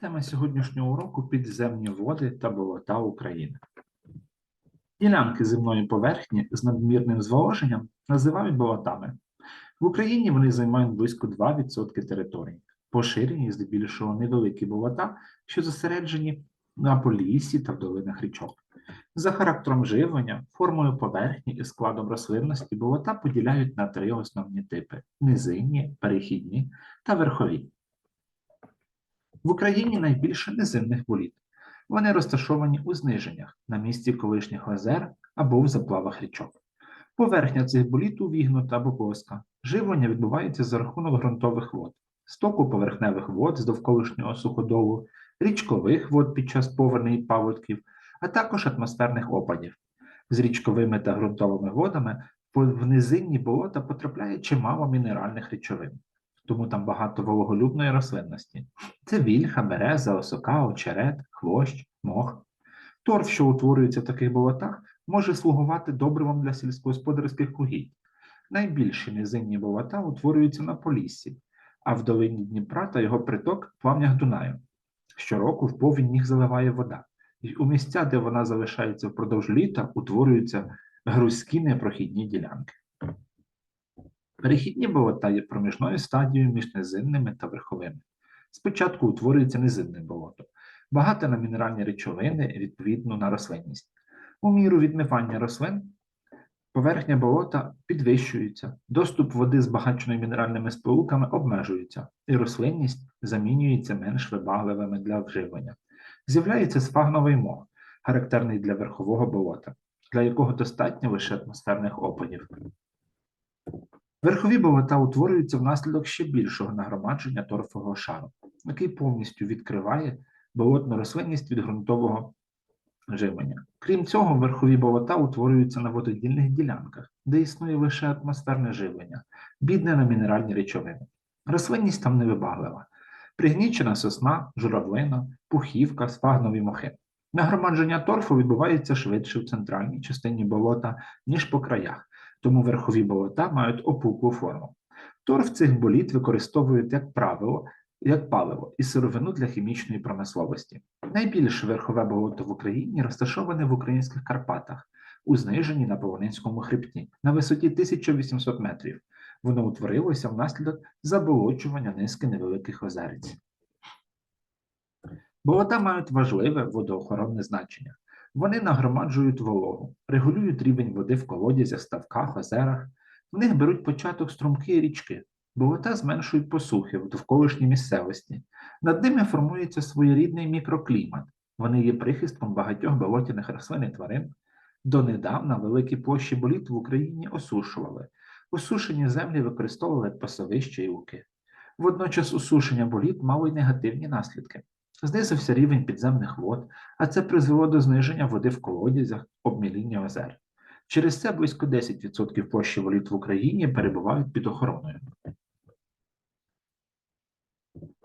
Тема сьогоднішнього уроку підземні води та болота України. Ділянки земної поверхні з надмірним зволоженням називають болотами. В Україні вони займають близько 2% території. Поширені здебільшого невеликі болота, що зосереджені на поліссі та в долинах річок. За характером живлення, формою поверхні і складом рослинності болота поділяють на три основні типи: низинні, перехідні та верхові. В Україні найбільше низинних боліт. Вони розташовані у зниженнях на місці колишніх озер або в заплавах річок. Поверхня цих боліт увігнута або плоска. Живлення відбувається за рахунок ґрунтових вод, стоку поверхневих вод з довколишнього суходолу, річкових вод під час повені і паводків, а також атмосферних опадів. З річковими та ґрунтовими водами в низинні болота потрапляє чимало мінеральних речовин, тому там багато вологолюбної рослинності. Це вільха, береза, осока, очерет, хвощ, мох. Торф, що утворюється в таких болотах, може слугувати добривом для сільськогосподарських угідь. Найбільші низинні болота утворюються на Поліссі, а в долині Дніпра та його приток плавнях Дунаю. Щороку в повінь їх заливає вода, і у місця, де вона залишається впродовж літа, утворюються грузькі непрохідні ділянки. Перехідні болота є проміжною стадією між низинними та верховими. Спочатку утворюється низинне болото, багате на мінеральні речовини, відповідно на рослинність. У міру відмивання рослин поверхня болота підвищується, доступ води збагаченої мінеральними сполуками обмежується, і рослинність замінюється менш вибагливими для вживлення. З'являється сфагновий мох, характерний для верхового болота, для якого достатньо лише атмосферних опадів. Верхові болота утворюються внаслідок ще більшого нагромадження торфового шару, який повністю відкриває болотну рослинність від ґрунтового живлення. Крім цього, верхові болота утворюються на вододільних ділянках, де існує лише атмосферне живлення, бідне на мінеральні речовини. Рослинність там невибаглива, пригнічена сосна, журавлина, пухівка, сфагнові мохи. Нагромадження торфу відбувається швидше в центральній частині болота, ніж по краях тому верхові болота мають опуклу форму. Торф цих боліт використовують як правило, як паливо і сировину для хімічної промисловості. Найбільше верхове болото в Україні розташоване в українських Карпатах, у зниженні на Полонинському хребті на висоті 1800 метрів. Воно утворилося внаслідок заболочування низки невеликих озерець. Болота мають важливе водоохоронне значення. Вони нагромаджують вологу, регулюють рівень води в колодязях, ставках, озерах. В них беруть початок струмки і річки, болота зменшують посухи в довколишній місцевості. Над ними формується своєрідний мікроклімат. Вони є прихистком багатьох болотяних рослин і тварин. Донедавна великі площі боліт в Україні осушували. Осушені землі використовували пасовища і луки. Водночас осушення боліт мало й негативні наслідки. Знизився рівень підземних вод, а це призвело до зниження води в колодязях, обміління озер. Через це близько 10% площі воліт в Україні перебувають під охороною.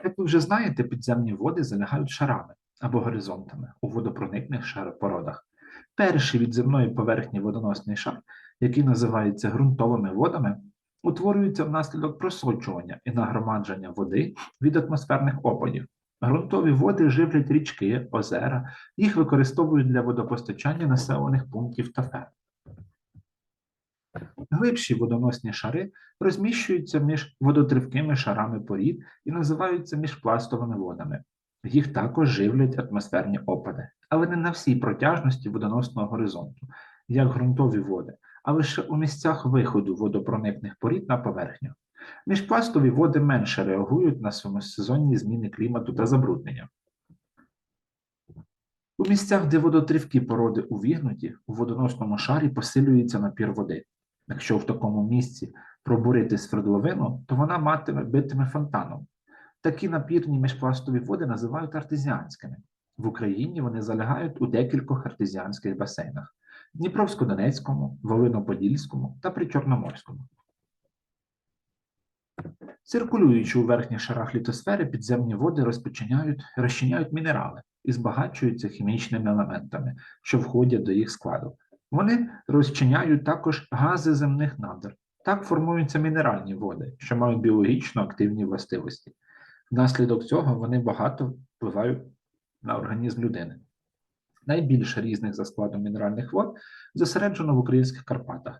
Як ви вже знаєте, підземні води залягають шарами або горизонтами у водопроникних шаропородах. Перший від земної поверхні водоносний шар, який називається ґрунтовими водами, утворюється внаслідок просочування і нагромадження води від атмосферних опадів. Грунтові води живлять річки, озера, їх використовують для водопостачання населених пунктів та ферм. Глибші водоносні шари розміщуються між водотривкими шарами порід і називаються міжпластовими водами. Їх також живлять атмосферні опади, але не на всій протяжності водоносного горизонту, як ґрунтові води, а лише у місцях виходу водопроникних порід на поверхню. Міжпластові води менше реагують на сезонні зміни клімату та забруднення. У місцях, де водотрівки породи увігнуті, у водоносному шарі посилюється напір води. Якщо в такому місці пробурити свердловину, то вона матиме битиме фонтаном. Такі напірні міжпластові води називають артезіанськими. В Україні вони залягають у декількох артезіанських басейнах Дніпровсько-Донецькому, Волино-Подільському та Причорноморському. Циркулюючи у верхніх шарах літосфери, підземні води розпочинають, розчиняють мінерали і збагачуються хімічними елементами, що входять до їх складу. Вони розчиняють також гази земних надр. Так формуються мінеральні води, що мають біологічно активні властивості. Внаслідок цього вони багато впливають на організм людини. Найбільше різних за складом мінеральних вод зосереджено в українських Карпатах.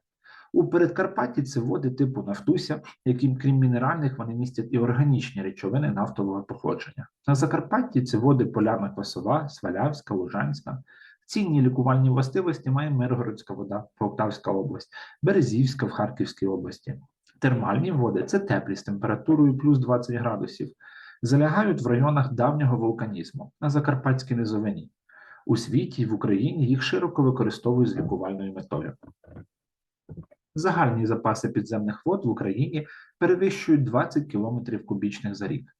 У Передкарпатті це води типу Нафтуся, які, крім мінеральних, вони містять і органічні речовини нафтового походження. На Закарпатті це води Поляна Косова, Свалявська, Лужанська. Цінні лікувальні властивості має Миргородська вода, Полтавська область, Березівська в Харківській області. Термальні води це теплі з температурою плюс 20 градусів, залягають в районах давнього вулканізму на Закарпатській низовині. У світі і в Україні їх широко використовують з лікувальною метою. Загальні запаси підземних вод в Україні перевищують 20 км кубічних за рік.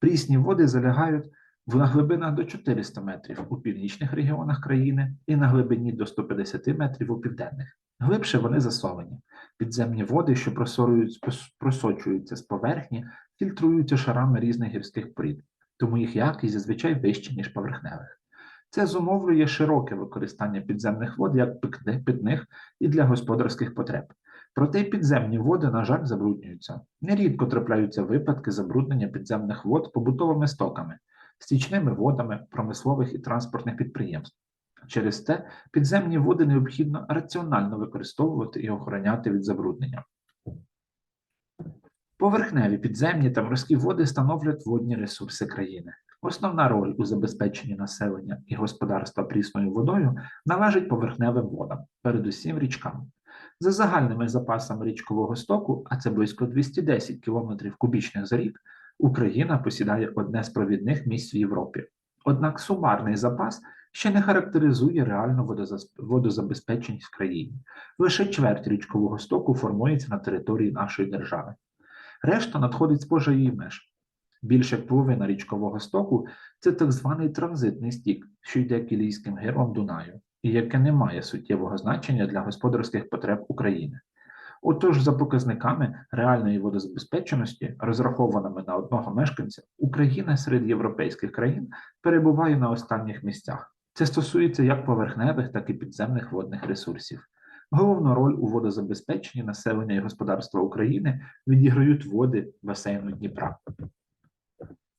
Прісні води залягають в- на глибинах до 400 метрів у північних регіонах країни і на глибині до 150 метрів у південних. Глибше вони засолені. Підземні води, що просочуються з поверхні, фільтруються шарами різних гірських порід, тому їх якість зазвичай вища, ніж поверхневих. Це зумовлює широке використання підземних вод як питних і для господарських потреб. Проте підземні води, на жаль, забруднюються. Нерідко трапляються випадки забруднення підземних вод побутовими стоками, стічними водами промислових і транспортних підприємств. Через те підземні води необхідно раціонально використовувати і охороняти від забруднення. Поверхневі підземні та морські води становлять водні ресурси країни. Основна роль у забезпеченні населення і господарства прісною водою належить поверхневим водам, передусім річкам. За загальними запасами річкового стоку, а це близько 210 км кубічних за рік, Україна посідає одне з провідних місць в Європі. Однак сумарний запас ще не характеризує реальну водозабезпеченість в країні. Лише чверть річкового стоку формується на території нашої держави. Решта надходить з її меж. Більше половина річкового стоку це так званий транзитний стік, що йде кілійським гирлом Дунаю, і яке не має суттєвого значення для господарських потреб України. Отож, за показниками реальної водозабезпеченості, розрахованими на одного мешканця, Україна серед європейських країн перебуває на останніх місцях. Це стосується як поверхневих, так і підземних водних ресурсів. Головну роль у водозабезпеченні населення і господарства України відіграють води басейну Дніпра.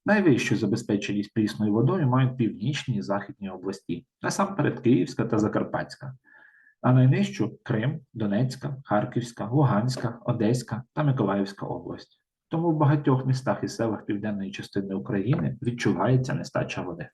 Найвищу забезпеченість прісною водою мають північні і західні області, насамперед Київська та Закарпатська, а найнижчу Крим, Донецька, Харківська, Луганська, Одеська та Миколаївська область. Тому в багатьох містах і селах південної частини України відчувається нестача води.